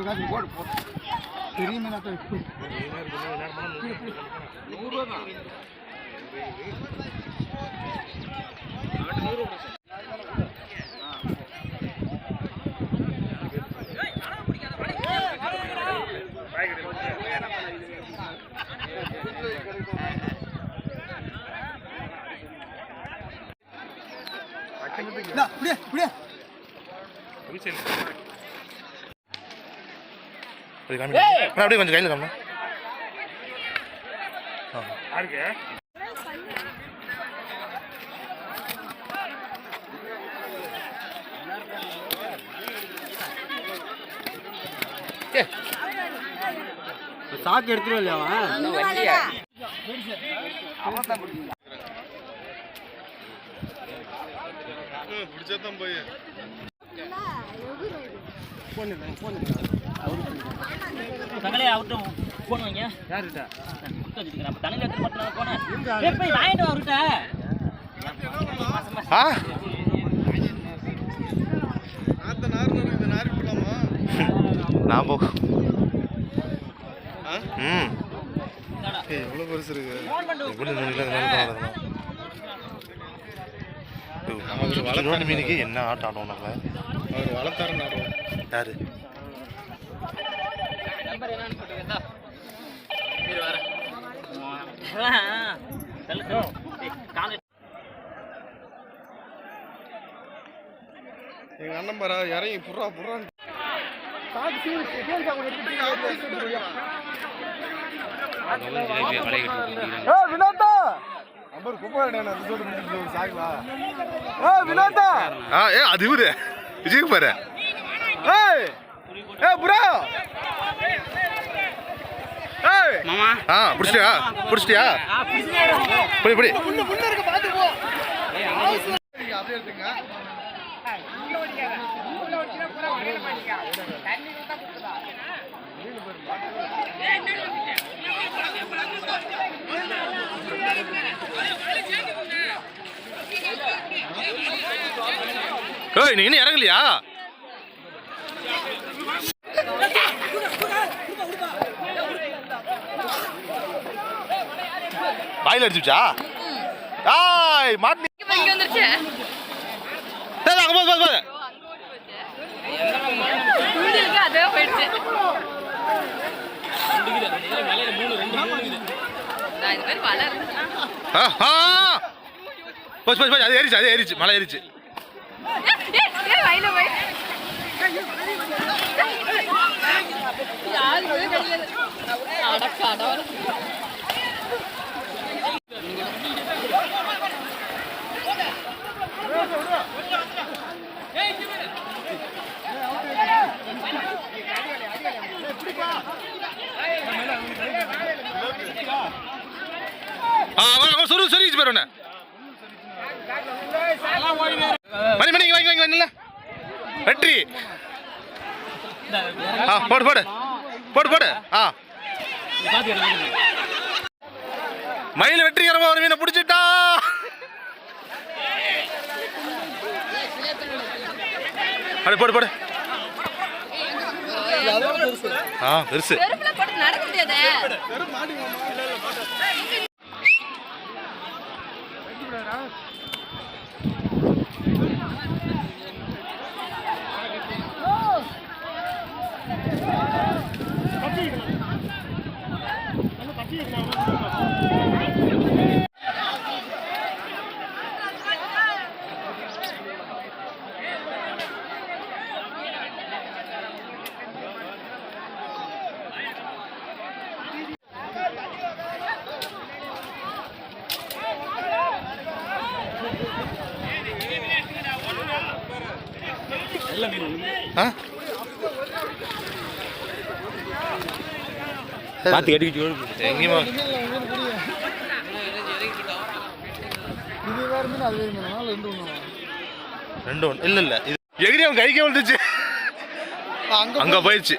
காசு போடு போ பெரிய மீனாட்டம் நூறுரூவா தான் இந்தா, இப்படியே இப்படியே அப்படி காமி அப்படியே கொஞ்சம் கையில் காமி சாக்கு எடுத்துருவா இல்லையா அவன்? தங்களே அவர்கிட்ட போன் வைங்க யாருடா கொடுத்து வச்சுக்கிறேன் அப்போ தனியில் எடுத்து மட்டும் போனேன். வாங்கிட்டு அவர்கிட்ட. ஆ? நான் போ. ம். எவ்வளோ பெருசு இருக்கு. எப்படி மீனுக்கு என்ன ஆட்டம் ஆடும் நம்ம? அவர் வளர்த்தாரு யாரு? நம்பர் என்னன்னு போட்டுக்கிறதா இரு வரேன். ஏய், காலை. எங்கள் அண்ணன் பாரா இறங்கி புறா புறான்னு அது இவரு. விஜய் பாரு. ஏய்! ஏ புரா! ஏய்! மாமா. ஆ பிடிச்சிட்டியா? பிடிச்சிட்டியா? பிடி பிடி. முன்ன முன்ன இருக்க பாத்து போ. அப்படியே எடுத்துங்க ஏய் நீ இன்னும் இறங்கலையா வாயில அடிச்சுச்சா ஆய் மாட்டி இப்ப இங்க வந்துருச்சு டேய், அங்க போ போ போ இங்க இருக்கு அதே போயிடுச்சு. நான் இது மாதிரி வளர் ஆஹா. போச்சு போச்சு போச்சு அது ஏறிச்சு அது ஏறிச்சு மலை ஏறிச்சு. வயல சொரு சொரிச்சு பாரு உன்னை. மணி மணி மணிக்கு வாங்கி வாங்கி வாங்கல வெற்றி. ஆ போடு போடு. போடு போடு. ஆ. மயில் வெற்றிகரமா ஒரு மீனை பிடிச்சிட்டா. அடி போடு போடு. ஆ பெருசு. பெருப்புல போட்டு பார்த்து கட்டிக்கிட்டு எங்கேயுமா? ரெண்டு ஒன்று இல்லை இல்லை. இது எகிரி அவன் கைக்கே வந்துச்சு அங்க அங்கே போயிடுச்சு.